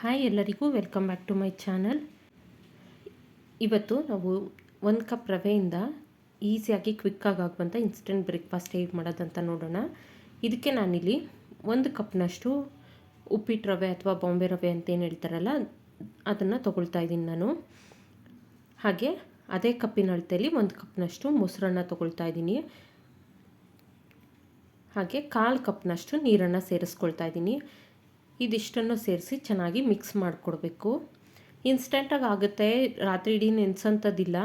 Hi ಎಲ್ಲರಿಗೂ welcome back to my channel. ಇವತ್ತು ನಾವು ಒಂದು ಕಪ್ ರವೆಯಿಂದ ಈಸಿಯಾಗಿ ಕ್ವಿಕ್ಕಾಗಿ ಆಗುವಂಥ ಇನ್ಸ್ಟೆಂಟ್ ಬ್ರೇಕ್ಫಾಸ್ಟ್ ಹೇಗೆ ಮಾಡೋದಂತ ನೋಡೋಣ. ಇದಕ್ಕೆ ನಾನಿಲ್ಲಿ ಒಂದು ಕಪ್ನಷ್ಟು ಉಪ್ಪಿಟ್ಟು ರವೆ ಅಥವಾ ಬಾಂಬೆ ರವೆ ಅಂತ ಏನು ಹೇಳ್ತಾರಲ್ಲ, ಅದನ್ನು ತೊಗೊಳ್ತಾ ಇದ್ದೀನಿ ನಾನು. ಹಾಗೆ ಅದೇ ಕಪ್ಪಿನ ಅಳತೆಯಲ್ಲಿ ಒಂದು ಕಪ್ನಷ್ಟು ಮೊಸರನ್ನ ತೊಗೊಳ್ತಾ ಇದ್ದೀನಿ. ಹಾಗೆ ಕಾಲು ಕಪ್ನಷ್ಟು ನೀರನ್ನು ಸೇರಿಸ್ಕೊಳ್ತಾ ಇದ್ದೀನಿ. ಇದಿಷ್ಟನ್ನು ಸೇರಿಸಿ ಚೆನ್ನಾಗಿ ಮಿಕ್ಸ್ ಮಾಡಿಕೊಡ್ಬೇಕು. ಇನ್ಸ್ಟೆಂಟಾಗಿ ಆಗುತ್ತೆ, ರಾತ್ರಿ ಇಡೀ ನೆನೆಸೋಂಥದ್ದಿಲ್ಲ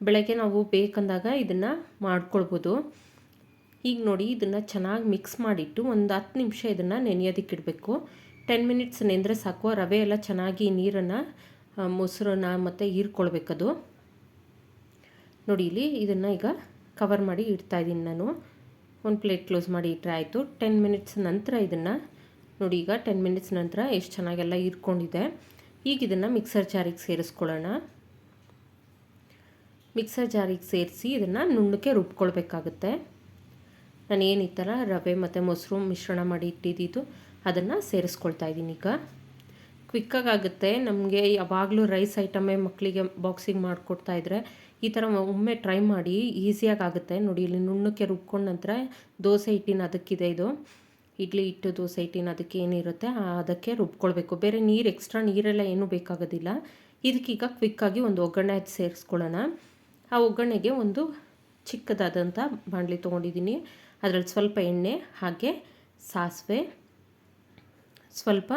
ಬೆಳಗ್ಗೆ ನಾವು ಬೇಕಂದಾಗ ಇದನ್ನು ಮಾಡ್ಕೊಳ್ಬೋದು. ಈಗ ನೋಡಿ, ಇದನ್ನು ಚೆನ್ನಾಗಿ ಮಿಕ್ಸ್ ಮಾಡಿಟ್ಟು ಒಂದು ಹತ್ತು ನಿಮಿಷ ಇದನ್ನು ನೆನೆಯೋದಕ್ಕಿಡಬೇಕು ಟೆನ್ ಮಿನಿಟ್ಸ್ ನೆಂದರೆ ಸಾಕು ರವೆ ಎಲ್ಲ ಚೆನ್ನಾಗಿ ನೀರನ್ನು ಮೊಸರನ್ನು ಮತ್ತು ಹೀರ್ಕೊಳ್ಬೇಕದು. ನೋಡಿ, ಇಲ್ಲಿ ಇದನ್ನು ಈಗ ಕವರ್ ಮಾಡಿ ಇಡ್ತಾಯಿದ್ದೀನಿ ನಾನು. ಒಂದು ಪ್ಲೇಟ್ ಕ್ಲೋಸ್ ಮಾಡಿ ಇಟ್ಟರೆ ಆಯಿತು. ಟೆನ್ ಮಿನಿಟ್ಸ್ ನಂತರ ಇದನ್ನು ನೋಡಿ, ಈಗ ಟೆನ್ ಮಿನಿಟ್ಸ್ ನಂತರ ಎಷ್ಟು ಚೆನ್ನಾಗೆಲ್ಲ ಇರ್ಕೊಂಡಿದೆ ಈಗ ಇದನ್ನು ಮಿಕ್ಸರ್ ಜಾರಿಗೆ ಸೇರಿಸ್ಕೊಳ್ಳೋಣ. ಮಿಕ್ಸರ್ ಜಾರಿಗೆ ಸೇರಿಸಿ ಇದನ್ನು ನುಣ್ಣಕ್ಕೆ ರುಬ್ಕೊಳ್ಬೇಕಾಗುತ್ತೆ. ನಾನು ಏನು ಈ ಥರ ರವೆ ಮತ್ತು ಮೊಸರು ಮಿಶ್ರಣ ಮಾಡಿ ಇಟ್ಟಿದ್ದು ಅದನ್ನು ಸೇರಿಸ್ಕೊಳ್ತಾ ಇದ್ದೀನಿ ಈಗ. ಕ್ವಿಕ್ಕಾಗಿ ಆಗುತ್ತೆ. ನಮಗೆ ಯಾವಾಗಲೂ ರೈಸ್ ಐಟಮೇ ಮಕ್ಕಳಿಗೆ ಬಾಕ್ಸಿಂಗ್ ಮಾಡಿಕೊಡ್ತಾ ಇದ್ದರೆ ಈ ಥರ ಒಮ್ಮೆ ಟ್ರೈ ಮಾಡಿ ಈಸಿಯಾಗಿ ಆಗುತ್ತೆ. ನೋಡಿ, ಇಲ್ಲಿ ನುಣ್ಣಕ್ಕೆ ರುಬ್ಕೊಂಡು ನಂತರ ದೋಸೆ ಹಿಟ್ಟಿನ ಅದಕ್ಕಿದೆ ಇದು. ಇಡ್ಲಿ, ಹಿಟ್ಟು, ದೋಸೆ, ಹಿಟ್ಟಿನ ಅದಕ್ಕೆ ಏನಿರುತ್ತೆ ಅದಕ್ಕೆ ರುಬ್ಕೊಳ್ಬೇಕು. ಬೇರೆ ನೀರು ಎಕ್ಸ್ಟ್ರಾ ನೀರೆಲ್ಲ ಏನೂ ಬೇಕಾಗೋದಿಲ್ಲ. ಇದಕ್ಕೀಗ ಕ್ವಿಕ್ಕಾಗಿ ಒಂದು ಒಗ್ಗರಣೆ ಹಚ್ಚಿ ಸೇರಿಸ್ಕೊಳ್ಳೋಣ. ಆ ಒಗ್ಗರಣೆಗೆ ಒಂದು ಚಿಕ್ಕದಾದಂಥ ಬಾಣಲಿ ತೊಗೊಂಡಿದ್ದೀನಿ. ಅದರಲ್ಲಿ ಸ್ವಲ್ಪ ಎಣ್ಣೆ, ಹಾಗೆ ಸಾಸಿವೆ, ಸ್ವಲ್ಪ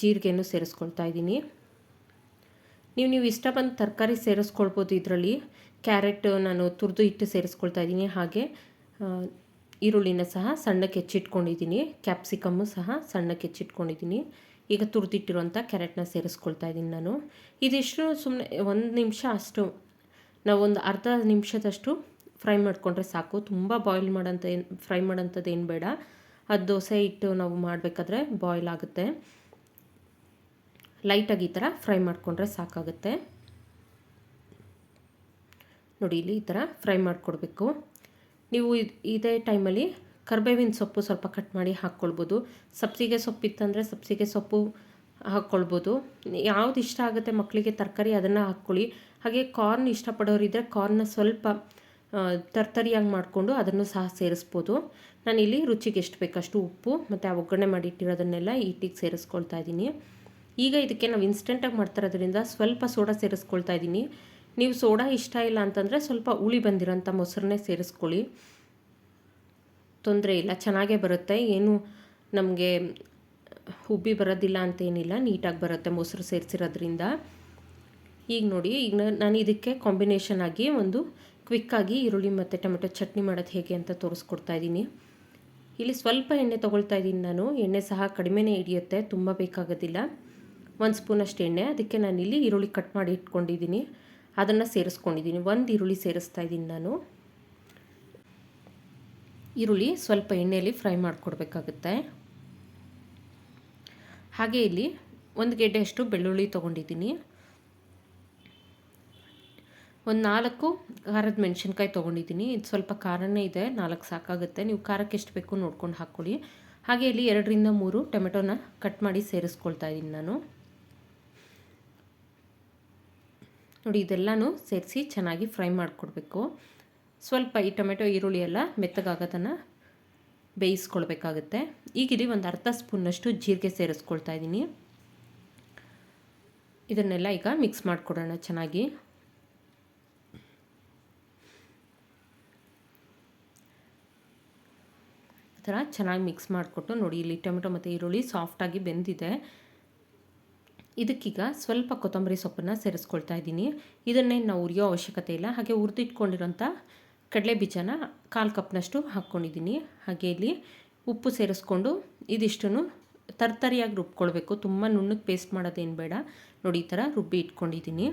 ಜೀರಿಗೆಯನ್ನು ಸೇರಿಸ್ಕೊಳ್ತಾ ಇದ್ದೀನಿ. ನೀವು ನೀವು ಇಷ್ಟ ಬಂದ ತರಕಾರಿ ಸೇರಿಸ್ಕೊಳ್ಬೋದು ಇದರಲ್ಲಿ. ಕ್ಯಾರೆಟ್ ನಾನು ತುರಿದು ಇಟ್ಟು ಸೇರಿಸ್ಕೊಳ್ತಾ ಇದ್ದೀನಿ. ಹಾಗೆ ಈರುಳ್ಳಿನ ಸಹ ಸಣ್ಣಕ್ಕೆ ಹೆಚ್ಚಿಟ್ಕೊಂಡಿದ್ದೀನಿ ಕ್ಯಾಪ್ಸಿಕಮ್ಮು ಸಹ ಸಣ್ಣಕ್ಕೆ ಹೆಚ್ಚಿಟ್ಕೊಂಡಿದ್ದೀನಿ. ಈಗ ತುರಿದಿಟ್ಟಿರುವಂಥ ಕ್ಯಾರೆಟ್ನ ಸೇರಿಸ್ಕೊಳ್ತಾ ಇದ್ದೀನಿ ನಾನು. ಇದಿಷ್ಟು ಸುಮ್ಮನೆ ಒಂದು ನಿಮಿಷ ಅಷ್ಟು ನಾವು ಒಂದು ಅರ್ಧ ನಿಮಿಷದಷ್ಟು ಫ್ರೈ ಮಾಡಿಕೊಂಡ್ರೆ ಸಾಕು. ತುಂಬ ಬಾಯ್ಲ್ ಮಾಡೋಂಥ ಏನು ಫ್ರೈ ಮಾಡೋಂಥದ್ದು ಏನು ಬೇಡ. ಅದು ದೋಸೆ ಇಟ್ಟು ನಾವು ಮಾಡಬೇಕಾದ್ರೆ ಬಾಯ್ಲ್ ಆಗುತ್ತೆ. ಲೈಟಾಗಿ ಈ ಥರ ಫ್ರೈ ಮಾಡಿಕೊಂಡ್ರೆ ಸಾಕಾಗುತ್ತೆ. ನೋಡಿ, ಇಲ್ಲಿ ಈ ಥರ ಫ್ರೈ ಮಾಡಿಕೊಡ್ಬೇಕು. ನೀವು ಇದೇ ಟೈಮಲ್ಲಿ ಕರ್ಬೇವಿನ ಸೊಪ್ಪು ಸ್ವಲ್ಪ ಕಟ್ ಮಾಡಿ ಹಾಕ್ಕೊಳ್ಬೋದು. ಸಬ್ಸಿಗೆ ಸೊಪ್ಪಿತ್ತಂದರೆ ಸಬ್ಸಿಗೆ ಸೊಪ್ಪು ಹಾಕ್ಕೊಳ್ಬೋದು. ಯಾವ್ದು ಇಷ್ಟ ಆಗುತ್ತೆ ಮಕ್ಕಳಿಗೆ ತರಕಾರಿ ಅದನ್ನು ಹಾಕ್ಕೊಳ್ಳಿ. ಹಾಗೆ ಕಾರ್ನ್ ಇಷ್ಟಪಡೋರಿದ್ದರೆ ಕಾರ್ನ ಸ್ವಲ್ಪ ತರ್ತರಿಯಾಗಿ ಮಾಡಿಕೊಂಡು ಅದನ್ನು ಸಹ ಸೇರಿಸ್ಬೋದು. ನಾನಿಲ್ಲಿ ರುಚಿಗೆ ಎಷ್ಟು ಬೇಕಷ್ಟು ಉಪ್ಪು ಮತ್ತು ಆ ಒಗ್ಗರಣೆ ಮಾಡಿಟ್ಟಿರೋದನ್ನೆಲ್ಲ ಈಟಿಗೆ ಸೇರಿಸ್ಕೊಳ್ತಾ ಇದ್ದೀನಿ. ಈಗ ಇದಕ್ಕೆ ನಾವು ಇನ್ಸ್ಟೆಂಟಾಗಿ ಮಾಡ್ತಾರೋದ್ರಿಂದ ಸ್ವಲ್ಪ ಸೋಡಾ ಸೇರಿಸ್ಕೊಳ್ತಾ ಇದ್ದೀನಿ. ನೀವು ಸೋಡಾ ಇಷ್ಟ ಇಲ್ಲ ಅಂತಂದರೆ ಸ್ವಲ್ಪ ಹುಳಿ ಬಂದಿರೋಂಥ ಮೊಸರನ್ನೇ ಸೇರಿಸ್ಕೊಳ್ಳಿ. ತೊಂದರೆ ಇಲ್ಲ, ಚೆನ್ನಾಗೇ ಬರುತ್ತೆ. ಏನು ನಮಗೆ ಉಬ್ಬಿ ಬರೋದಿಲ್ಲ ಅಂತೇನಿಲ್ಲ ನೀಟಾಗಿ ಬರುತ್ತೆ ಮೊಸರು ಸೇರಿಸಿರೋದ್ರಿಂದ. ಈಗ ನೋಡಿ, ಈಗ ನಾನು ಇದಕ್ಕೆ ಕಾಂಬಿನೇಷನ್ ಆಗಿ ಒಂದು ಕ್ವಿಕ್ಕಾಗಿ ಈರುಳ್ಳಿ ಮತ್ತು ಟೊಮೆಟೊ ಚಟ್ನಿ ಮಾಡೋದು ಹೇಗೆ ಅಂತ ತೋರಿಸ್ಕೊಡ್ತಾ ಇದ್ದೀನಿ. ಇಲ್ಲಿ ಸ್ವಲ್ಪ ಎಣ್ಣೆ ತೊಗೊಳ್ತಾ ಇದ್ದೀನಿ ನಾನು. ಎಣ್ಣೆ ಸಹ ಕಡಿಮೆನೇ ಹಿಡಿಯುತ್ತೆ, ತುಂಬ ಬೇಕಾಗೋದಿಲ್ಲ. ಒಂದು ಸ್ಪೂನಷ್ಟು ಎಣ್ಣೆ. ಅದಕ್ಕೆ ನಾನು ಇಲ್ಲಿ ಈರುಳ್ಳಿ ಕಟ್ ಮಾಡಿ ಇಟ್ಕೊಂಡಿದ್ದೀನಿ. ಅದನ್ನು ಸೇರಿಸ್ಕೊಂಡಿದ್ದೀನಿ. ಒಂದು ಈರುಳ್ಳಿ ಸೇರಿಸ್ತಾ ಇದ್ದೀನಿ ನಾನು. ಈರುಳ್ಳಿ ಸ್ವಲ್ಪ ಎಣ್ಣೆಯಲ್ಲಿ ಫ್ರೈ ಮಾಡಿಕೊಡ್ಬೇಕಾಗುತ್ತೆ. ಹಾಗೆ ಇಲ್ಲಿ ಒಂದು ಗೆಡ್ಡೆಯಷ್ಟು ಬೆಳ್ಳುಳ್ಳಿ ತೊಗೊಂಡಿದ್ದೀನಿ. ಒಂದು ನಾಲ್ಕು ಖಾರದ ಮೆಣಸಿನ್ಕಾಯಿ ತೊಗೊಂಡಿದ್ದೀನಿ. ಇದು ಸ್ವಲ್ಪ ಖಾರನೇ ಇದೆ, ನಾಲ್ಕು ಸಾಕಾಗುತ್ತೆ. ನೀವು ಖಾರಕ್ಕೆ ಎಷ್ಟು ಬೇಕು ನೋಡ್ಕೊಂಡು ಹಾಕ್ಕೊಳ್ಳಿ. ಹಾಗೆ ಇಲ್ಲಿ ಎರಡರಿಂದ ಮೂರು ಟೊಮೆಟೊನ ಕಟ್ ಮಾಡಿ ಸೇರಿಸ್ಕೊಳ್ತಾ ಇದ್ದೀನಿ ನಾನು. ನೋಡಿ, ಇದೆಲ್ಲನೂ ಸೇರಿಸಿ ಚೆನ್ನಾಗಿ ಫ್ರೈ ಮಾಡಿಕೊಡ್ಬೇಕು. ಸ್ವಲ್ಪ ಈ ಟೊಮೆಟೊ, ಈರುಳ್ಳಿ ಎಲ್ಲ ಮೆತ್ತಗಾಗೋದನ್ನು ಬೇಯಿಸ್ಕೊಳ್ಬೇಕಾಗುತ್ತೆ. ಈಗ ಇಲ್ಲಿ ಒಂದು ಅರ್ಧ ಸ್ಪೂನ್ನಷ್ಟು ಜೀರಿಗೆ ಸೇರಿಸ್ಕೊಳ್ತಾ ಇದ್ದೀನಿ. ಇದನ್ನೆಲ್ಲ ಈಗ ಮಿಕ್ಸ್ ಮಾಡಿಕೊಡೋಣ ಚೆನ್ನಾಗಿ. ಥರ ಚೆನ್ನಾಗಿ ಮಿಕ್ಸ್ ಮಾಡಿಕೊಟ್ಟು ನೋಡಿ, ಇಲ್ಲಿ ಟೊಮೆಟೊ ಮತ್ತು ಈರುಳ್ಳಿ ಸಾಫ್ಟಾಗಿ ಬೆಂದಿದೆ. ಇದಕ್ಕೀಗ ಸ್ವಲ್ಪ ಕೊತ್ತಂಬರಿ ಸೊಪ್ಪನ್ನು ಸೇರಿಸ್ಕೊಳ್ತಾ ಇದ್ದೀನಿ. ಇದನ್ನೇನು ನಾವು ಉರಿಯೋ ಅವಶ್ಯಕತೆ ಇಲ್ಲ. ಹಾಗೆ ಹುರಿದಿಟ್ಕೊಂಡಿರೋಂಥ ಕಡಲೆ ಬೀಜನ ಕಾಲು ಕಪ್ನಷ್ಟು ಹಾಕ್ಕೊಂಡಿದ್ದೀನಿ. ಹಾಗೆ ಇಲ್ಲಿ ಉಪ್ಪು ಸೇರಿಸ್ಕೊಂಡು ಇದಿಷ್ಟು ತರ್ತರಿಯಾಗಿ ರುಬ್ಕೊಳ್ಬೇಕು. ತುಂಬ ನುಣ್ಣಗೆ ಪೇಸ್ಟ್ ಮಾಡೋದೇನು ಬೇಡ. ನೋಡಿ, ಈ ಥರ ರುಬ್ಬಿ ಇಟ್ಕೊಂಡಿದ್ದೀನಿ.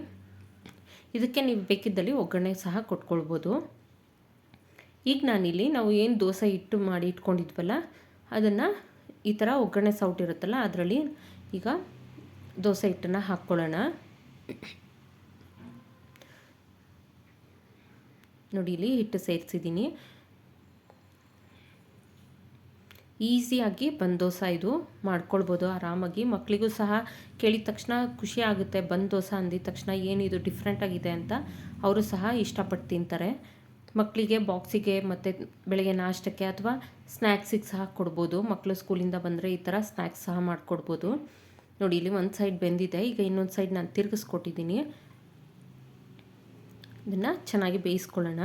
ಇದಕ್ಕೆ ನೀವು ಬೇಕಿದ್ದಲ್ಲಿ ಒಗ್ಗರಣೆ ಸಹ ಕೊಟ್ಕೊಳ್ಬೋದು. ಈಗ ನಾನಿಲ್ಲಿ ನಾವು ಏನು ದೋಸೆ ಇಟ್ಟು ಮಾಡಿ ಇಟ್ಕೊಂಡಿದ್ವಲ್ಲ, ಅದನ್ನು ಈ ಥರ ಒಗ್ಗರಣೆ ಸೌಟ್ ಇರುತ್ತಲ್ಲ, ಅದರಲ್ಲಿ ಈಗ ದೋಸೆ ಹಿಟ್ಟನ್ನು ಹಾಕ್ಕೊಳ್ಳೋಣ. ನೋಡಿ, ಇಲ್ಲಿ ಹಿಟ್ಟು ಸೇರಿಸಿದ್ದೀನಿ. ಈಸಿಯಾಗಿ ಬಂದ್ ದೋಸೆ ಇದು ಮಾಡ್ಕೊಳ್ಬೋದು ಆರಾಮಾಗಿ. ಮಕ್ಕಳಿಗೂ ಸಹ ಕೇಳಿದ ತಕ್ಷಣ ಖುಷಿ ಆಗುತ್ತೆ ಬಂದ್ ದೋಸೆ ಅಂದಿದ ತಕ್ಷಣ ಏನಿದು ಡಿಫ್ರೆಂಟ್ ಆಗಿದೆ ಅಂತ. ಅವರು ಸಹ ಇಷ್ಟಪಟ್ಟು ತಿಂತಾರೆ. ಮಕ್ಕಳಿಗೆ ಬಾಕ್ಸಿಗೆ ಮತ್ತು ಬೆಳಗ್ಗೆ ನಾಷ್ಟಕ್ಕೆ ಅಥವಾ ಸ್ನ್ಯಾಕ್ಸಿಗೆ ಸಹ ಕೊಡ್ಬೋದು. ಮಕ್ಕಳು ಸ್ಕೂಲಿಂದ ಬಂದರೆ ಈ ಥರ ಸ್ನ್ಯಾಕ್ಸ್ ಸಹ ಮಾಡಿಕೊಡ್ಬೋದು. ನೋಡಿ, ಇಲ್ಲಿ ಒಂದು ಸೈಡ್ ಬೆಂದಿದೆ. ಈಗ ಇನ್ನೊಂದು ಸೈಡ್ ನಾನು ತಿರುಗಿಸ್ಕೊಟ್ಟಿದ್ದೀನಿ ಇದನ್ನು ಚೆನ್ನಾಗಿ ಬೇಯಿಸ್ಕೊಳ್ಳೋಣ.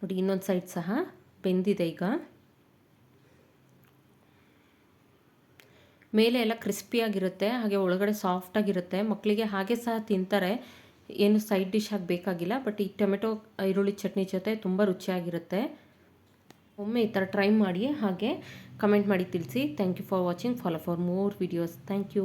ನೋಡಿ, ಇನ್ನೊಂದು ಸೈಡ್ ಸಹ ಬೆಂದಿದೆ ಈಗ. ಮೇಲೆ ಎಲ್ಲ ಕ್ರಿಸ್ಪಿಯಾಗಿರುತ್ತೆ ಹಾಗೆ ಒಳಗಡೆ ಸಾಫ್ಟಾಗಿರುತ್ತೆ ಮಕ್ಕಳಿಗೆ ಹಾಗೆ ಸಹ ತಿಂತಾರೆ. ಏನು ಸೈಡ್ ಡಿಶ್ ಆಗಿ ಬೇಕಾಗಿಲ್ಲ ಬಟ್ ಈ ಟೊಮೆಟೊ, ಈರುಳ್ಳಿ ಚಟ್ನಿ ಜೊತೆ ತುಂಬ ರುಚಿಯಾಗಿರುತ್ತೆ. ಒಮ್ಮೆ ಈ ಥರ ಟ್ರೈ ಮಾಡಿ ಹಾಗೆ ಕಮೆಂಟ್ ಮಾಡಿ ತಿಳಿಸಿ. Thank you for watching follow for more videos thank you